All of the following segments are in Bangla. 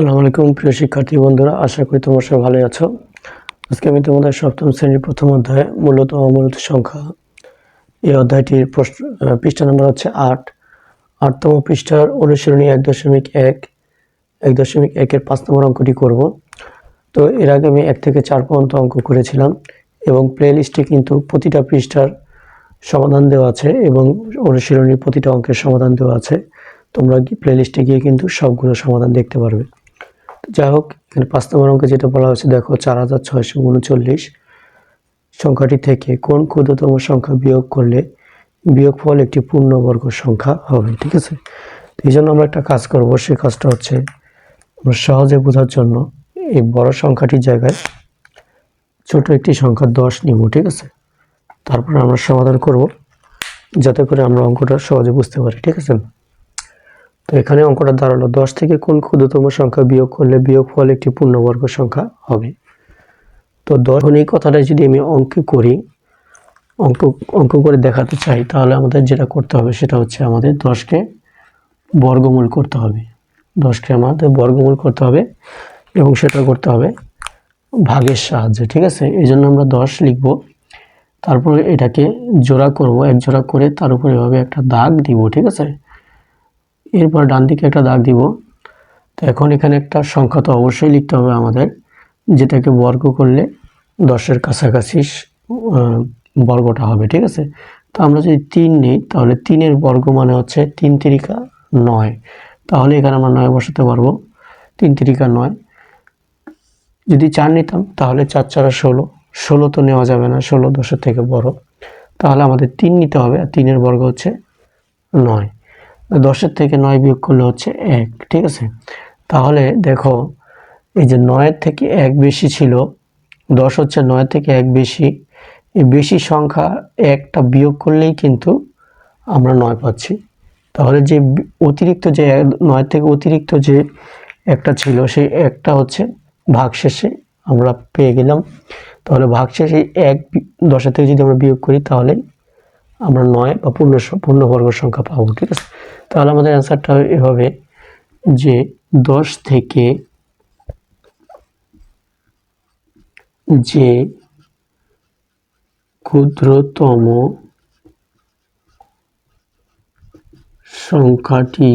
আসসালামু আলাইকুম, প্রিয় শিক্ষার্থী বন্ধুরা, আশা করি তোমরা সবাই ভালোই আছো। আজকে আমি তোমাদের সপ্তম শ্রেণির প্রথম অধ্যায় মূলত অমূলত সংখ্যা এই অধ্যায়টির প্রশ্ন পৃষ্ঠা নম্বর হচ্ছে আট। আটতম পৃষ্ঠার অনুশীলনী এক দশমিক এক এক দশমিক একের পাঁচ নম্বর অঙ্কটি করব। তো এর আগে আমি এক থেকে চার পর্যন্ত অঙ্ক করেছিলাম এবং প্লে লিস্টে কিন্তু প্রতিটা পৃষ্ঠার সমাধান দেওয়া আছে এবং অনুশীলনীর প্রতিটা অঙ্কের সমাধান দেওয়া আছে। তোমরা প্লে লিস্টে গিয়ে কিন্তু সবগুলো সমাধান দেখতে পারবে। যাই হোক এখানে পাঁচ নম্বর অঙ্কে যেটা বলা হয়েছে, দেখো চার হাজার ছয়শো উনচল্লিশ। সংখ্যাটি থেকে কোন ক্ষুদ্রতম সংখ্যা বিয়োগ করলে বিয়োগফল একটি পূর্ণবর্গ সংখ্যা হবে, ঠিক আছে? এই জন্য আমরা একটা কাজ করব সেই কাজটা হচ্ছে আমরা সহজে বোঝার জন্য এই বড় সংখ্যাটির জায়গায় ছোট একটি সংখ্যা দশ নিব, ঠিক আছে? তারপরে আমরা সমাধান করব, যাতে করে আমরা অঙ্কটা সহজে বুঝতে পারি, ঠিক আছে? তো এখানে অঙ্কটা দাঁড়াল। দশ থেকে কোন ক্ষুদ্রতম সংখ্যা বিয়োগ করলে বিয়োগ বিয়োগফল একটি পূর্ণবর্গ সংখ্যা হবে? তো দশ এই কথাটা যদি আমি অঙ্কে করি, অঙ্ক অঙ্ক করে দেখাতে চাই, তাহলে আমাদের যেটা করতে হবে সেটা হচ্ছে আমাদের দশকে বর্গমূল করতে হবে। দশকে আমাদের বর্গমূল করতে হবে এবং সেটা করতে হবে ভাগের সাহায্যে, ঠিক আছে? এই জন্য আমরা দশ লিখব। তারপরে এটাকে জোড়া করব, এক জোড়া করে তার উপরে এভাবে একটা দাগ দিব, ঠিক আছে? এরপর ডান দিকে একটা দাগ দিব। তো এখন এখানে একটা সংখ্যা তো অবশ্যই লিখতে হবে আমাদের, যেটাকে বর্গ করলে দশের কাছাকাছি বর্গটা হবে, ঠিক আছে? তো আমরা যদি তিন নিই, তাহলে তিনের বর্গ মানে হচ্ছে তিন তিরিকা নয়। তাহলে এখানে আমরা নয় বসাতে পারব, তিন তিরিকা নয়। যদি চার নিতাম, তাহলে চার চারা ষোলো। ষোলো তো নেওয়া যাবে না, ষোলো দশের থেকে বড়। তাহলে আমাদের তিন নিতে হবে, আর তিনের বর্গ হচ্ছে নয়। দশের থেকে নয় বিয়োগ করলে হচ্ছে এক, ঠিক আছে? তাহলে দেখো, এই যে নয়ের থেকে এক বেশি ছিল, দশ হচ্ছে নয় থেকে এক বেশি, এই বেশি সংখ্যা একটা বিয়োগ করলেই কিন্তু আমরা নয় পাচ্ছি। তাহলে যে অতিরিক্ত যে নয় থেকে অতিরিক্ত যে একটা ছিল, সেই একটা হচ্ছে ভাগশেষে আমরা পেয়ে গেলাম। তাহলে ভাগশেষে এক দশের থেকে যদি আমরা বিয়োগ করি, তাহলে আমরা নয় বা পূর্ণ পূর্ণবর্গ সংখ্যা পাবো, ঠিক আছে? তাহলে আমাদের অ্যান্সারটা এভাবে যে দশ থেকে যে ক্ষুদ্রতম সংখ্যাটি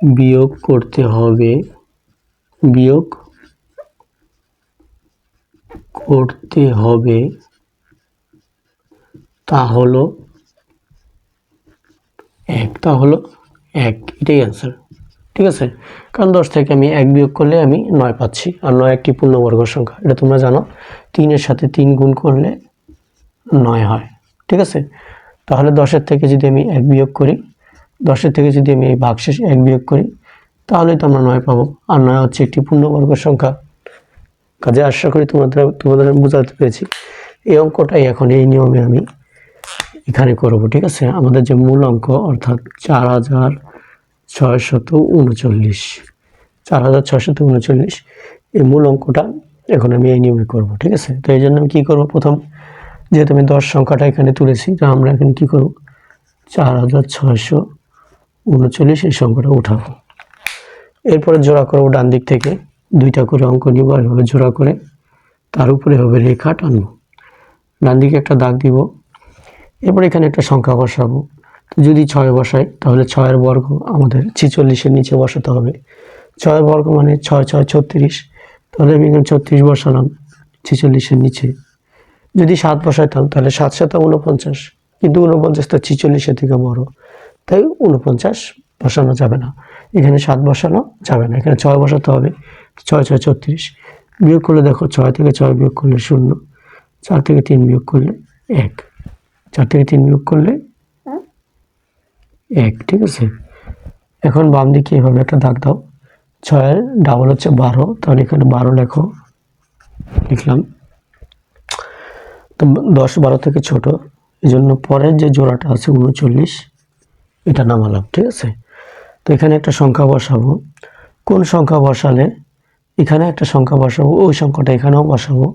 বিয়োগ করতে হবে, বিয়োগ করতে হবে তা হলো এক, তা হলো এক, এটাই অ্যান্সার ঠিক আছে? কারণ দশ থেকে আমি এক বিয়োগ করলে আমি নয় পাচ্ছি, আর নয় একটি পূর্ণবর্গ সংখ্যা, এটা তোমরা জানো। তিনের সাথে তিন গুণ করলে নয় হয়, ঠিক আছে? তাহলে দশের থেকে যদি আমি এক বিয়োগ করি, দশের থেকে যদি আমি এই ভাগশেষ এক বিয়োগ করি, তাহলেই তো আমরা নয় পাবো, আর নয় হচ্ছে একটি পূর্ণবর্গ সংখ্যা। কাজে আশা করি তোমাদের তোমাদের বোঝাতে পেরেছি। এই অঙ্কটাই এখন এই নিয়মে আমি এখানে করব, ঠিক আছে? আমাদের যে মূল অঙ্ক, অর্থাৎ চার হাজার ছয়শত উনচল্লিশ। চার হাজার ছয়শত উনচল্লিশ, এই মূল অঙ্কটা এখন আমি এই নিয়মে করব, ঠিক আছে? তো এই জন্য আমি কী করব প্রথম? যেহেতু আমি দশ সংখ্যাটা এখানে তুলেছি, তো আমরা এখানে কী করব? চার হাজার ছয়শো উনচল্লিশ এই সংখ্যাটা উঠাবো। এরপরে জোড়া করব ডান দিক থেকে। দুইটা করে অঙ্ক নিব, এভাবে জোড়া করে। তার উপরে হবে রেখা টানবো। ডান দিকে একটা দাগ দিব। এরপর এখানে একটা সংখ্যা বসাবো। তো যদি ছয় বসাই, তাহলে ছয়ের বর্গ আমাদের ছিচল্লিশের নিচে বসাতে হবে। ছয়ের বর্গ মানে ছয় ছয়, ছত্রিশ। তাহলে আমি এখানে ছত্রিশ বসালাম, ছিচল্লিশের নিচে। যদি সাত বসাইতাম তাহলে সাত সাথে উনপঞ্চাশ কিন্তু উনপঞ্চাশ তো ছিচল্লিশের থেকে বড়। তাই উনপঞ্চাশ বসানো যাবে না। এখানে সাত বসানো যাবে না। এখানে ছয় বসাতে হবে, ছয় ছয়, ছত্রিশ। বিয়োগ করলে দেখো, ছয় থেকে ছয় বিয়োগ করলে শূন্য, চার থেকে তিন বিয়োগ করলে এক। চার থেকে তিন বিয়োগ করলে এক ঠিক আছে। এখন বাম দিকে এভাবে একটা দাগ দাও। ছয়ের ডাবল হচ্ছে বারো। তাহলে এখানে বারো লেখো। লিখলাম। তো দশ বারো থেকে ছোট। এই জন্য পরের যে জোড়াটা আছে উনচল্লিশ এটা নামালাম ঠিক আছে? তো এখানে একটা সংখ্যা বসাবো। কোন সংখ্যা বসালে? এখানে একটা সংখ্যা বসাবো ওই সংখ্যাটা এখানেও বসাবো।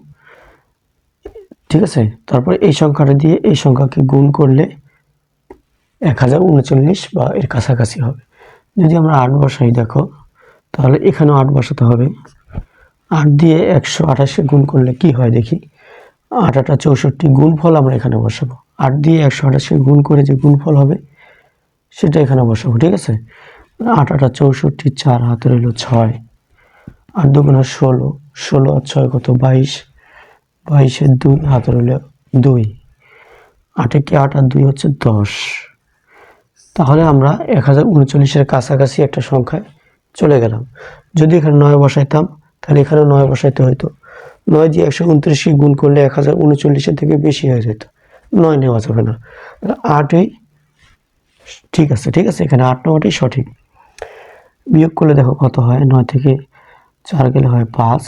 ঠিক আছে? তারপরে এই সংখ্যাটা দিয়ে এই সংখ্যাকে গুণ করলে এক হাজার উনচল্লিশ বা এর কাছাকাছি হবে। যদি আমরা আট বসাই, দেখো, তাহলে এখানেও আট বসাতে হবে। আট দিয়ে একশো আঠাশে গুণ করলে কি হয় দেখি? আট আটা চৌষট্টি গুণফল আমরা এখানে বসাবো। আট দিয়ে একশো আঠাশে গুণ করে যে গুণফল হবে, সেটা এখানে বসাবো, ঠিক আছে? আট আটা চৌষট্টি চার হাতে রইল ছয়। আট দুগুণা ষোলো ষোলো আর ছয় কত? বাইশ। বাইশের দুই হাতে রইল দুই। আটে কি আট আর দুই হচ্ছে দশ। তাহলে আমরা এক হাজার উনচল্লিশের কাছাকাছি একটা সংখ্যায় চলে গেলাম। যদি এখানে নয় বসাইতাম, তাহলে এখানে নয় বসাইতে হইতো। নয় দিয়ে একশো উনত্রিশে গুণ করলে এক হাজার উনচল্লিশের থেকে বেশি হয়ে যেত। নয় নেওয়া যাবে না। আটই ঠিক আছে ঠিক আছে? এখানে আট নেওয়াটাই সঠিক। বিয়োগ করলে দেখো কত হয়? নয় থেকে চার গেলে হয় পাঁচ,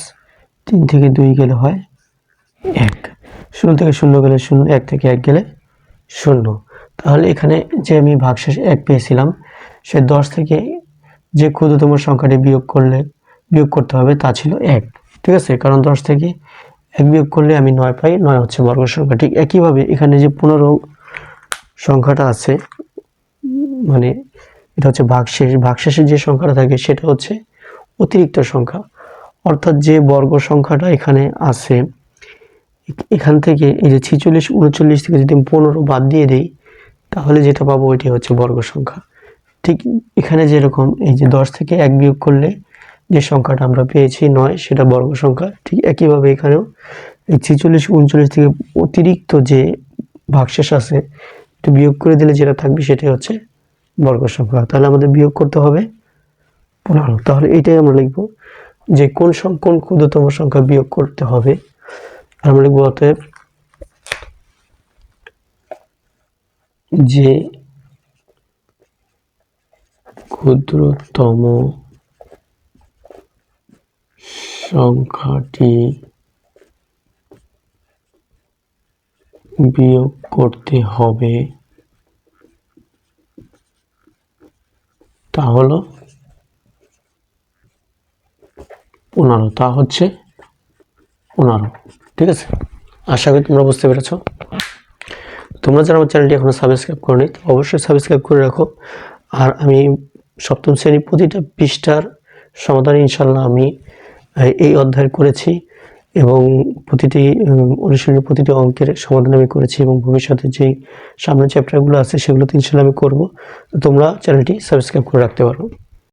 তিন থেকে দুই গেলে হয় এক। শূন্য থেকে শূন্য গেলে শূন্য, এক থেকে এক গেলে শূন্য। তাহলে এখানে যে আমি ভাগশেষ এক পেয়েছিলাম, সে দশ থেকে যে ক্ষুদ্রতম সংখ্যাটি বিয়োগ করলে, বিয়োগ করতে হবে, তা ছিল এক। ঠিক আছে? কারণ দশ থেকে এক বিয়োগ করলে আমি নয় পাই, নয় হচ্ছে বর্গ সংখ্যা। ঠিক একইভাবে এখানে যে পনেরো সংখ্যাটা আছে মানে এটা হচ্ছে ভাগশেষ ভাগশেষে যে সংখ্যাটা থাকে সেটা হচ্ছে অতিরিক্ত সংখ্যা। অর্থাৎ যে বর্গ সংখ্যাটা এখানে আছে এখান থেকে এই যে ছিচল্লিশ, উনচল্লিশ থেকে যদি পনেরো বাদ দিয়ে দিই, তাহলে যেটা পাবো ওইটি হচ্ছে বর্গ সংখ্যা। ঠিক এখানে যেরকম এই যে দশ থেকে এক বিয়োগ করলে যে সংখ্যাটা আমরা পেয়েছি নয়, সেটা বর্গ সংখ্যা। ঠিক একইভাবে এখানেও এই ছিচল্লিশ, উনচল্লিশ থেকে অতিরিক্ত যে ভাগশেষ আছে, একটু বিয়োগ করে দিলে যেটা থাকবে সেটাই হচ্ছে বর্গ সংখ্যা। তাহলে আমাদের বিয়োগ করতে হবে পনেরো। তাহলে এটাই আমরা লিখব যে কোন কোন ক্ষুদ্রতম সংখ্যা বিয়োগ করতে হবে। আমরা লিখব অতএব যে ক্ষুদ্রতম সংখ্যাটি বিয়োগ করতে হবে, তা হলো পনেরো, তা হচ্ছে পনেরো। ঠিক আছে? আশা করি তোমরা বুঝতে পেরেছ। তোমরা যারা আমার চ্যানেলটি এখনও সাবস্ক্রাইব করনি অবশ্যই সাবস্ক্রাইব করে রাখো। আর আমি সপ্তম শ্রেণির প্রতিটা পৃষ্ঠার সমাধান ইনশাল্লাহ আমি এই- অধ্যায় করেছি এবং প্রতিটি অনুশীলনের প্রতিটি অঙ্কের সমাধান আমি করেছি এবং ভবিষ্যতে যেই সামনের চ্যাপ্টারগুলো আছে সেগুলো তো ইনশাল্লাহ আমি করব। তোমরা চ্যানেলটি সাবস্ক্রাইব করে রাখতে পারো।